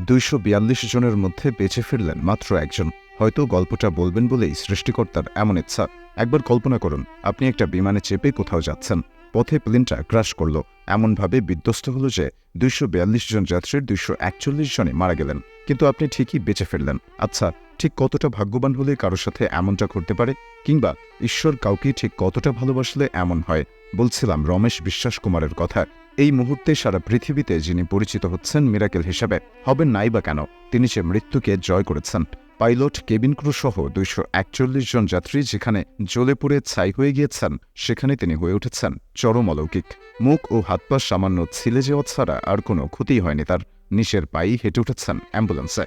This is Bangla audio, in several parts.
দুইশো বিয়াল্লিশ জনের মধ্যে বেঁচে ফিরলেন মাত্র একজন। হয়তো গল্পটা বলবেন বলেই সৃষ্টিকর্তার এমন ইচ্ছা। একবার কল্পনা করুন, আপনি একটা বিমানে চেপে কোথাও যাচ্ছেন। পথে প্লেনটা ক্রাশ করল। এমনভাবে বিধ্বস্ত হল যে দুইশো বিয়াল্লিশ জন যাত্রীর দুইশো একচল্লিশ জনে মারা গেলেন। কিন্তু আপনি ঠিকই বেঁচে ফিরলেন। আচ্ছা ঠিক কতটা ভাগ্যবান হলে কারোর সাথে এমনটা ঘটতে পারে? কিংবা ঈশ্বর কাউকে ঠিক কতটা ভালোবাসলে এমন হয়? বলছিলাম রমেশ বিশ্বাস কুমারের কথা। এই মুহূর্তে সারা পৃথিবীতে যিনি পরিচিত হচ্ছেন মিরাকেল হিসাবে, হবেন নাই বা কেন, তিনি যে মৃত্যুকে জয় করেছেন। পাইলট কেবিন ক্রু সহ দুইশো একচল্লিশ জন যাত্রী যেখানে জ্বলে পুড়ে ছাই হয়ে গিয়েছেন, সেখানে তিনি হয়ে উঠেছেন। চরম অলৌকিক। মুখ ও হাত পা সামান্য ছিলে যাওয়া ছাড়া আর কোনো ক্ষতি হয়নি তার। নিশের পাই হেঁটে উঠেছেন অ্যাম্বুলেন্সে।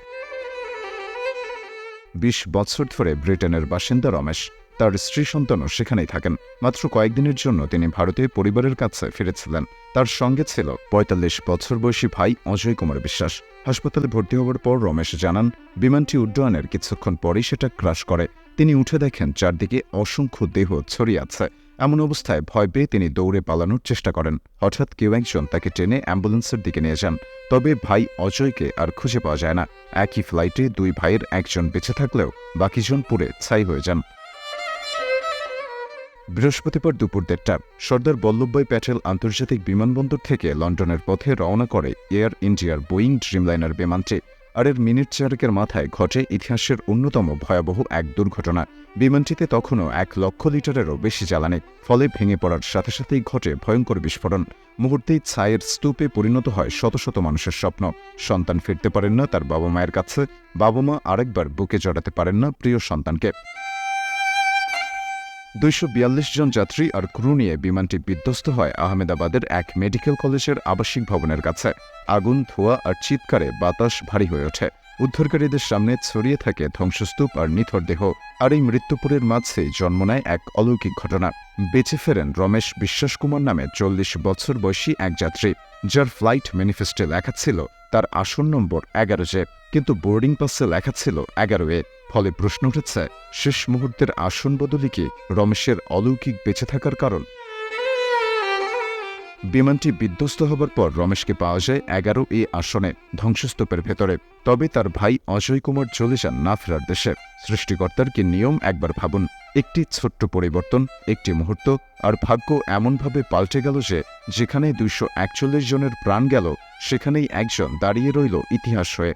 বিশ বছর ধরে ব্রিটেনের বাসিন্দা রমেশ তার স্ত্রী সন্তানও সেখানেই থাকেন। মাত্র কয়েকদিনের জন্য তিনি ভারতে পরিবারের কাছে ফিরেছিলেন। তার সঙ্গে ছিল পঁয়তাল্লিশ বছর বয়সী ভাই অজয় কুমার বিশ্বাস। হাসপাতালে ভর্তি হওয়ার পর রমেশ জানান, বিমানটি উড্ডয়নের কিছুক্ষণ পরেই সেটা ক্রাশ করে। তিনি উঠে দেখেন চারদিকে অসংখ্য দেহ ছড়িয়ে আছে। এমন অবস্থায় ভয় পেয়ে তিনি দৌড়ে পালানোর চেষ্টা করেন। হঠাৎ কেউ একজন তাকে টেনে অ্যাম্বুলেন্সের দিকে নিয়ে যান। তবে ভাই অজয়কে আর খুঁজে পাওয়া যায় না। একই ফ্লাইটে দুই ভাইয়ের একজন বেঁচে থাকলেও বাকিজন পুড়ে ছাই হয়ে যান। বৃহস্পতিবার দুপুর দেড়টা সর্দার বল্লভভাই প্যাটেল আন্তর্জাতিক বিমানবন্দর থেকে লন্ডনের পথে রওনা করে এয়ার ইন্ডিয়ার বোয়িং ড্রিমলাইনার বিমানটি। আর এর মিনিট চারেকের মাথায় ঘটে ইতিহাসের অন্যতম ভয়াবহ এক দুর্ঘটনা। বিমানটিতে তখনও এক লক্ষ লিটারেরও বেশি জ্বালানি, ফলে ভেঙে পড়ার সাথে সাথেই ঘটে ভয়ঙ্কর বিস্ফোরণ। মুহূর্তেই ছায়ের স্তূপে পরিণত হয় শত শত মানুষের স্বপ্ন। সন্তান ফিরতে পারেন না তার বাবা মায়ের কাছে। বাবা মা আরেকবার বুকে জড়াতে পারেন না প্রিয় সন্তানকে। দুইশো বিয়াল্লিশ জন যাত্রী আর ক্রু নিয়ে বিমানটি বিধ্বস্ত হয় আহমেদাবাদের এক মেডিকেল কলেজের আবাসিক ভবনের কাছে। আগুন, ধোয়া আর চিৎকারে বাতাস ভারী হয়ে ওঠে। উদ্ধারকারীদের সামনে ছড়িয়ে থাকে ধ্বংসস্তূপ আর নিথর দেহ, আর এই মৃত্যুপুরের মাঝেই জন্ম নেয় এক অলৌকিক ঘটনা। বেঁচে ফেরেন রমেশ বিশ্বাস কুমার নামে চল্লিশ বছর বয়সী এক যাত্রী, যার ফ্লাইট ম্যানিফেস্টে লেখা ছিল তার আসন নম্বর এগারো জে, কিন্তু বোর্ডিং পাসে লেখা ছিল এগারো এ। ফলে প্রশ্ন উঠেছে, শেষ মুহূর্তের আসন বদলি কি রমেশের অলৌকিক বেঁচে থাকার কারণ? বিমানটি বিধ্বস্ত হবার পর রমেশকে পাওয়া যায় এগারো এ আসনে ধ্বংসস্তূপের ভেতরে। তবে তার ভাই অজয় কুমার চলে যান না ফেরার দেশে। সৃষ্টিকর্তার কি নিয়ম একবার ভাবুন। একটি ছোট্ট পরিবর্তন, একটি মুহূর্ত, আর ভাগ্য এমনভাবে পাল্টে গেল যে, যেখানে দুইশো একচল্লিশ জনের প্রাণ গেল, সেখানেই একজন দাঁড়িয়ে রইল ইতিহাস হয়ে।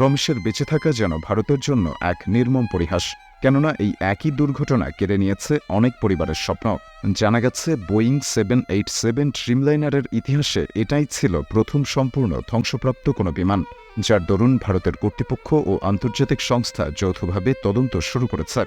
রমেশের বেঁচে থাকা যেন ভারতের জন্য এক নির্মম পরিহাস। কেননা এই একই দুর্ঘটনা কেড়ে নিয়েছে অনেক পরিবারের স্বপ্ন। জানা গেছে, বোয়িং সেভেন এইট সেভেন ড্রিমলাইনারের ইতিহাসে এটাই ছিল প্রথম সম্পূর্ণ ধ্বংসপ্রাপ্ত কোনো বিমান, যার দরুন ভারতের কর্তৃপক্ষ ও আন্তর্জাতিক সংস্থা যৌথভাবে তদন্ত শুরু করেছে।